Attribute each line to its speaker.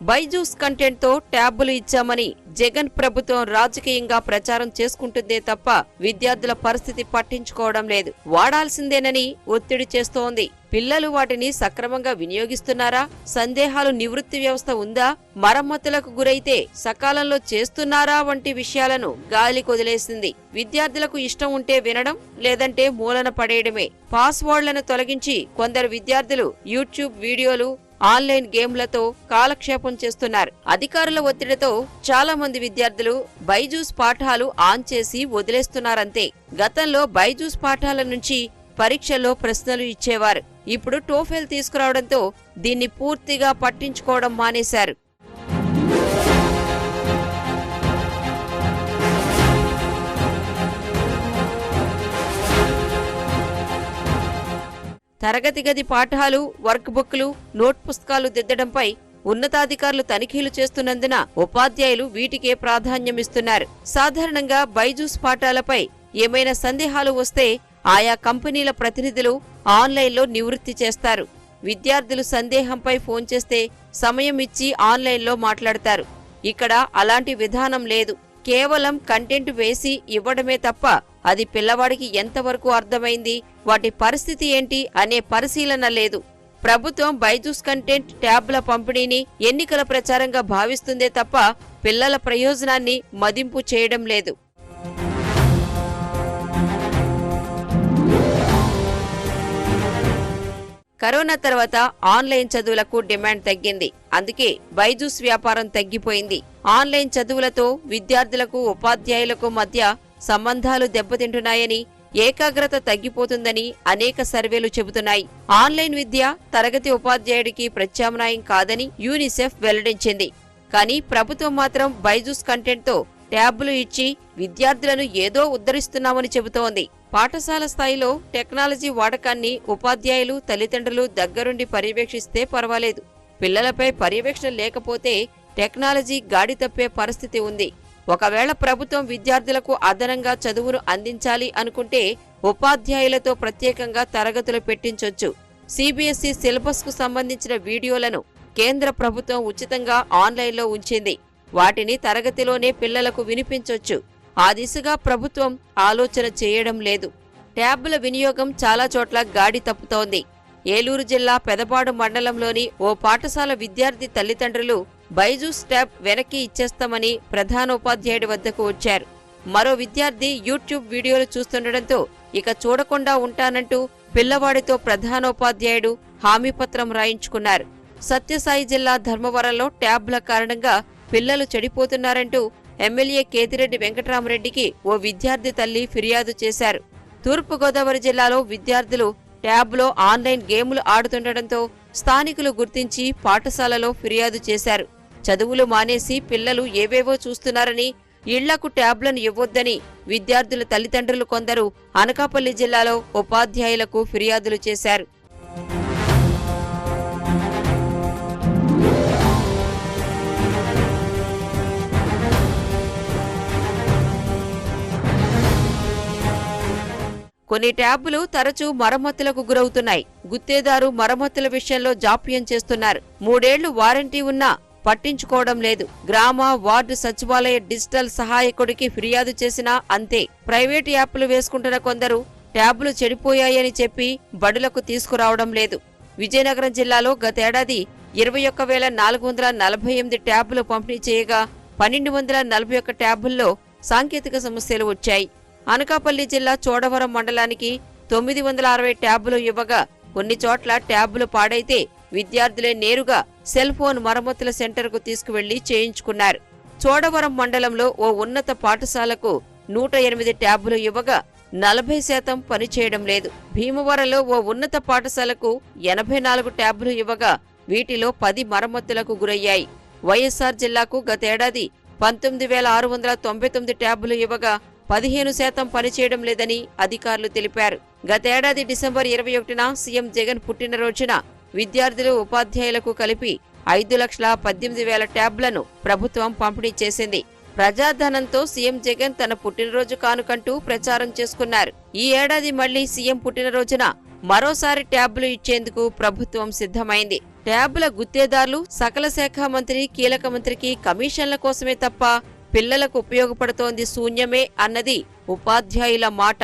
Speaker 1: బైజూస్ కంటెంట్తో ట్యాబులు ఇచ్చామని జగన్ ప్రభుత్వం రాజకీయంగా ప్రచారం చేసుకుంటుందే తప్ప విద్యార్థుల పరిస్థితి పట్టించుకోవడం లేదు. వాడాల్సిందేనని ఒత్తిడి చేస్తోంది. పిల్లలు వాటిని సక్రమంగా వినియోగిస్తున్నారా? సందేహాలు నివృత్తి వ్యవస్థ ఉందా? మరమ్మతులకు గురైతే సకాలంలో చేస్తున్నారా వంటి విషయాలను గాలి కొదిలేసింది. విద్యార్థులకు ఇష్టం ఉంటే వినడం లేదంటే మూలన పడేయడమే. పాస్వర్డ్లను తొలగించి కొందరు విద్యార్థులు యూట్యూబ్ వీడియోలు ఆన్లైన్ గేమ్లతో కాలక్షేపం చేస్తున్నారు. అధికారుల ఒత్తిడితో చాలా మంది విద్యార్థులు బైజూస్ పాఠాలు ఆన్ చేసి వదిలేస్తున్నారంతే. గతంలో బైజూస్ పాఠాల నుంచి పరీక్షల్లో ప్రశ్నలు ఇచ్చేవారు. ఇప్పుడు టోఫెల్ తీసుకురావడంతో దీన్ని పూర్తిగా పట్టించుకోవడం మానేశారు. తరగతి గది పాఠాలు వర్క్ బుక్లు నోట్ పుస్తకాలు దిద్దడంపై ఉన్నతాధికారులు తనిఖీలు చేస్తున్నందున ఉపాధ్యాయులు వీటికే ప్రాధాన్యమిస్తున్నారు. సాధారణంగా బైజూస్ పాఠాలపై ఏమైనా సందేహాలు వస్తే ఆయా కంపెనీల ప్రతినిధులు ఆన్లైన్లో నివృత్తి చేస్తారు. విద్యార్థులు సందేహంపై ఫోన్ చేస్తే సమయం ఇచ్చి ఆన్లైన్లో మాట్లాడతారు. ఇక్కడ అలాంటి విధానం లేదు. కేవలం కంటెంట్ వేసి ఇవ్వడమే తప్ప అది పిల్లవాడికి ఎంతవరకు అర్థమైంది? వాటి పరిస్థితి ఏంటి? అనే పరిశీలన లేదు. ప్రభుత్వం బైజూస్ కంటెంట్ ట్యాబ్ల పంపిణీని ఎన్నికల ప్రచారంగా భావిస్తుందే తప్ప పిల్లల ప్రయోజనాన్ని మదింపు చేయడం లేదు. కరోనా తర్వాత ఆన్లైన్ చదువులకు డిమాండ్ తగ్గింది. అందుకే బైజూస్ వ్యాపారం తగ్గిపోయింది. ఆన్లైన్ చదువులతో విద్యార్థులకు ఉపాధ్యాయులకు మధ్య సంబంధాలు దెబ్బతింటున్నాయని ఏకాగ్రత తగ్గిపోతుందని అనేక సర్వేలు చెబుతున్నాయి. ఆన్లైన్ విద్య తరగతి ఉపాధ్యాయుడికి ప్రత్యామ్నాయం కాదని యూనిసెఫ్ వెల్లడించింది. కానీ ప్రభుత్వం మాత్రం బైజూస్ కంటెంట్తో ట్యాబ్లు ఇచ్చి విద్యార్థులను ఏదో ఉద్ధరిస్తున్నామని చెబుతోంది. పాఠశాల స్థాయిలో టెక్నాలజీ వాడకాన్ని ఉపాధ్యాయులు తల్లిదండ్రులు దగ్గరుండి పర్యవేక్షిస్తే పర్వాలేదు. పిల్లలపై పర్యవేక్షణ లేకపోతే టెక్నాలజీ గాడి తప్పే పరిస్థితి ఉంది. ఒకవేళ ప్రభుత్వం విద్యార్థులకు అదనంగా చదువును అందించాలి అనుకుంటే ఉపాధ్యాయులతో ప్రత్యేకంగా తరగతులు పెట్టించొచ్చు. సిబిఎస్ఈ సిలబస్కు సంబంధించిన వీడియోలను కేంద్ర ప్రభుత్వం ఉచితంగా ఆన్లైన్లో ఉంచింది. వాటిని తరగతిలోనే పిల్లలకు వినిపించొచ్చు. ఆ దిశగా ప్రభుత్వం ఆలోచన చేయడం లేదు. ట్యాబ్ల వినియోగం చాలా చోట్ల గాడి తప్పుతోంది. ఏలూరు జిల్లా పెదపాడు మండలంలోని ఓ పాఠశాల విద్యార్థి తల్లిదండ్రులు బైజూస్ ట్యాబ్ వెనక్కి ఇచ్చేస్తామని ప్రధానోపాధ్యాయుడి వద్దకు వచ్చారు. మరో విద్యార్థి యూట్యూబ్ వీడియోలు చూస్తుండటంతో ఇక చూడకుండా ఉంటానంటూ పిల్లవాడితో ప్రధానోపాధ్యాయుడు హామీపత్రం రాయించుకున్నారు. సత్యసాయి జిల్లా ధర్మవరంలో ట్యాబ్ల కారణంగా పిల్లలు చెడిపోతున్నారంటూ ఎమ్మెల్యే కేతిరెడ్డి వెంకటరామరెడ్డికి ఓ విద్యార్థి తల్లి ఫిర్యాదు చేశారు. తూర్పుగోదావరి జిల్లాలో విద్యార్థులు ట్యాబ్లో ఆన్లైన్ గేములు ఆడుతుండటంతో స్థానికులు గుర్తించి పాఠశాలలో ఫిర్యాదు చేశారు. చదువులు మానేసి పిల్లలు ఏవేవో చూస్తున్నారని ఇళ్ళకు ట్యాబ్లను ఇవ్వొద్దని విద్యార్థుల తల్లిదండ్రులు కొందరు అనకాపల్లి జిల్లాలో ఉపాధ్యాయులకు ఫిర్యాదులు చేశారు. కొన్ని ట్యాబ్లు తరచూ మరమ్మతులకు గురవుతున్నాయి. గుత్తేదారు మరమ్మతుల విషయంలో జాప్యం చేస్తున్నారు. మూడేళ్ళు వారంటీ ఉన్నా పట్టించుకోవడం లేదు. గ్రామ వార్డు సచివాలయ డిజిటల్ సహాయకుడికి ఫిర్యాదు చేసినా అంతే. ప్రైవేటు యాప్లు వేసుకుంటున్న కొందరు ట్యాబ్లు చెడిపోయాయని చెప్పి బడులకు తీసుకురావడం లేదు. విజయనగరం జిల్లాలో గతేడాది ఇరవై ఒక్క వేల నాలుగు వందల నలభై ఎనిమిది ట్యాబ్లు పంపిణీ చేయగా పన్నెండు వందల నలభై ఒక్క ట్యాబుల్లో సాంకేతిక సమస్యలు వచ్చాయి. అనకాపల్లి జిల్లా చోడవరం మండలానికి తొమ్మిది వందల అరవై ట్యాబులు ఇవ్వగా కొన్ని చోట్ల ట్యాబులు పాడైతే విద్యార్థులే నేరుగా సెల్ ఫోన్ మరమ్మతుల సెంటర్కు తీసుకువెళ్ళి చేయించుకున్నారు. చోడవరం మండలంలో ఓ ఉన్నత పాఠశాలకు నూట ఎనిమిది ట్యాబులు ఇవ్వగా నలభై శాతం పనిచేయడం లేదు. భీమవరంలో ఓ ఉన్నత పాఠశాలకు ఎనభై నాలుగు ట్యాబ్లు ఇవ్వగా వీటిలో పది మరమ్మతులకు గురయ్యాయి. వైఎస్సార్ జిల్లాకు గతేడాది పంతొమ్మిది వేల ఆరు వందల తొంభై తొమ్మిది ట్యాబ్లు ఇవ్వగా పదిహేను శాతం పనిచేయడం లేదని అధికారులు తెలిపారు. గతేడాది డిసెంబర్ ఇరవై ఒకటిన సీఎం జగన్ పుట్టినరోజున విద్యార్థులు ఉపాధ్యాయులకు కలిపి ఐదు లక్షల పద్దెనిమిది వేల ట్యాబ్లను ప్రభుత్వం పంపిణీ చేసింది. ప్రజాధనంతో సీఎం జగన్ తన పుట్టినరోజు కానుకంటూ ప్రచారం చేసుకున్నారు. ఈ ఏడాది మళ్ళీ సీఎం పుట్టినరోజున మరోసారి ట్యాబ్లు ఇచ్చేందుకు ప్రభుత్వం సిద్ధమైంది. ట్యాబ్ల గుత్తేదారులు సకల శాఖ మంత్రి కీలక మంత్రికి కమిషన్ల కోసమే తప్ప పిల్లలకు ఉపయోగపడుతోంది శూన్యమే అన్నది ఉపాధ్యాయుల మాట.